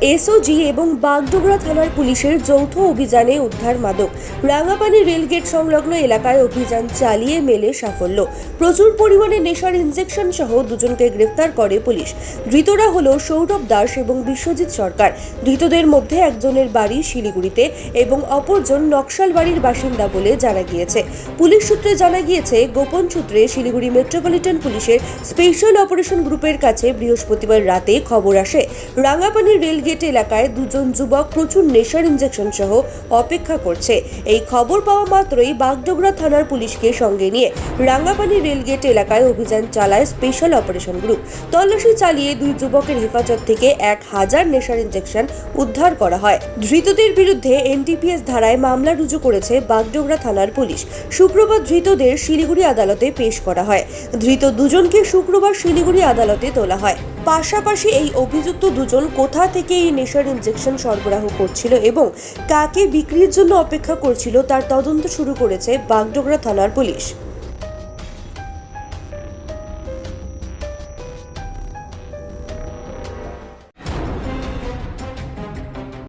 SOG এবং বাগডোগরা থানার পুলিশের যৌথ অভিযানে উদ্ধার মাদক। রাঙাপানি রেলগেট সংলগ্ন এলাকায় অভিযান চালিয়ে মেলে সাফল্য। প্রচুর পরিমাণে নেশার ইনজেকশন সহ দুজনকে গ্রেফতার করে পুলিশ। ধৃতরা হল সৌরভ দাস এবং বিশ্বজিৎ সরকার। ধৃতদের মধ্যে একজনের বাড়ি শিলিগুড়িতে এবং অপরজন নকশাল বাড়ির বাসিন্দা বলে জানা গিয়েছে। পুলিশ সূত্রে জানা গিয়েছে, গোপন সূত্রে শিলিগুড়ি মেট্রোপলিটন পুলিশের স্পেশাল অপারেশন গ্রুপের কাছে বৃহস্পতিবার রাতে খবর আসে। রাঙাপানি রেলগেট এলাকায় দুজন যুবক প্রচুর নেশার ইনজেকশন সহ অপেক্ষা করছে। এই খবর পাওয়া মাত্রই বাগডোগরা থানার পুলিশকে সঙ্গে নিয়ে রাঙাপানি রেলগেট এলাকায় অভিযান চালায় স্পেশাল অপারেশন গ্রুপ তল্লাশি চালিয়ে দুই যুবকের হেফাজত থেকে এক হাজার নেশার ইনজেকশন উদ্ধার করা হয়। ধৃতদের বিরুদ্ধে এনটিপিএস ধারায় মামলা রুজু করেছে বাগডোগরা থানার পুলিশ। শুক্রবার ধৃতদের শিলিগুড়ি আদালতে পেশ করা হয়। ধৃত দুজনকে শুক্রবার শিলিগুড়ি আদালতে তোলা হয়। পাশাপাশি এই অভিযুক্ত দুজন কোথা থেকে এই নেশার ইনজেকশন সরবরাহ করছিল এবং কাকে বিক্রির জন্য অপেক্ষা করছিল তার তদন্ত শুরু করেছে বাগডোগরা থানার পুলিশ।